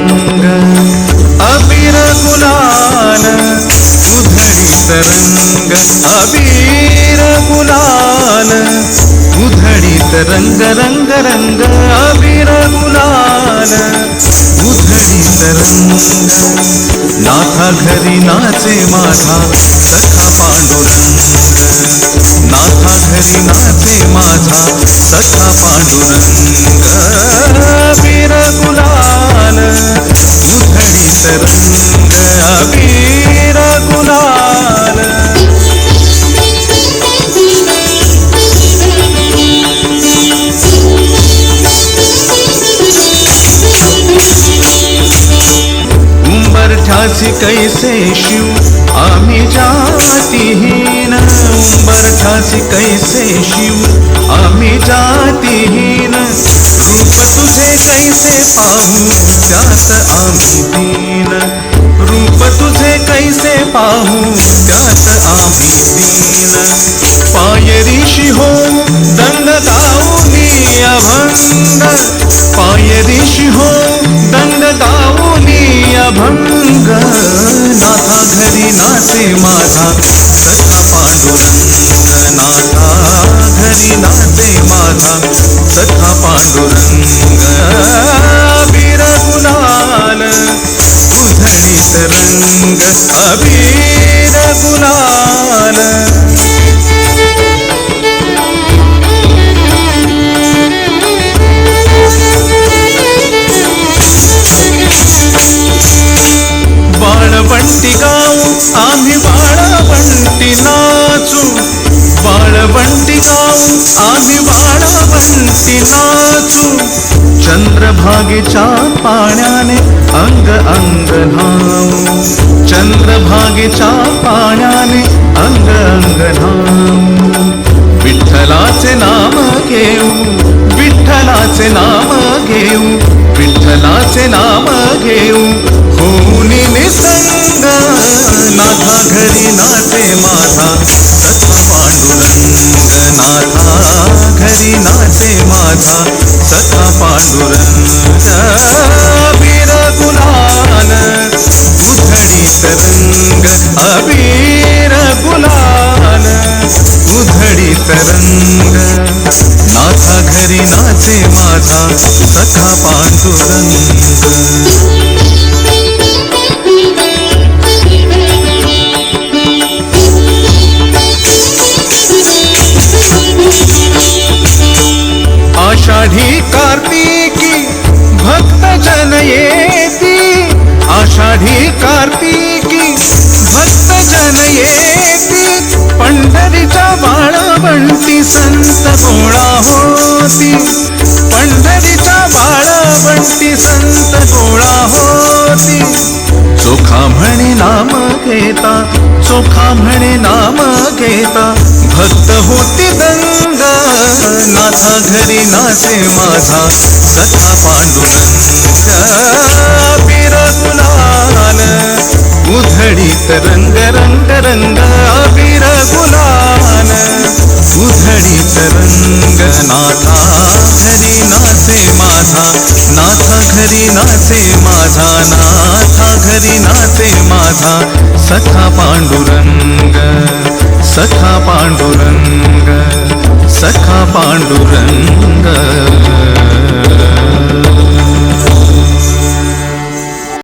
तरंग अबीर गुलाल उधरी तरंग। अबीर गुलाल उधरी तरंग, रंग रंग। अबीर गुलाल उधरी तरंग। नाथा घरी नाचे माथा सखा पांडुरंग। नाथा घरी नाचे माथा सखा पांडुरंग। वीर गुलाल रंग अबीर गुलाल उंबरठ्यासी कैसे शिव आम्ही जातीहीन उंबरठ्यासी कैसे शिव? आम्ही तुझे कैसे पाहू त्यात आम्ही दीन पायरीशी हो, दंड गाऊनी अभंग। पायरीशी हो, दंड गाऊनी अभंग। नाथा घरी नाचे माझा सखा पांडुरंग नाथा घरी नाचे माझा सखा पांडुरंग उधळीत रंग अबीर गुलाल बाळवंटी गाऊ आम्ही बाळवंटी नाचू बाळवंटी गाऊ आम्ही बाळवंटी नाचू चंद्रभागेच्या पाण्याने अंग अंग धाम चंद्रभागेच्या पाण्याने अंग अंग धाम विठ्ठलाचे नाम घेऊ विठ्ठलाचे नाम घेऊ विठ्ठलाचे नाम घेऊ. सखा पांडुरंग वीर गुलाल उधड़ी तरंग अबीर गुलाल उधड़ी तरंग नाथा घरी नाचे माझा सखा पांडुरंग भक्त जन येती आषाढी कार्तिकी भक्त संत होती। पंढरीच्या बाळवंटी संत होती। नाम नाम घेता। भक्त होती दंग नाथा घरी नाचे माझा. सखा पांडुरंग बीर गुलाल उधळीत रंग रंग रंग अबीर गुलाल रंग नाथा घरी नाचे माझा. नाथा घरी नाचे माझा नाथा घरी नाचे माझा. पांडुरंग सखा पांडुरंग सखा पांडुरंग.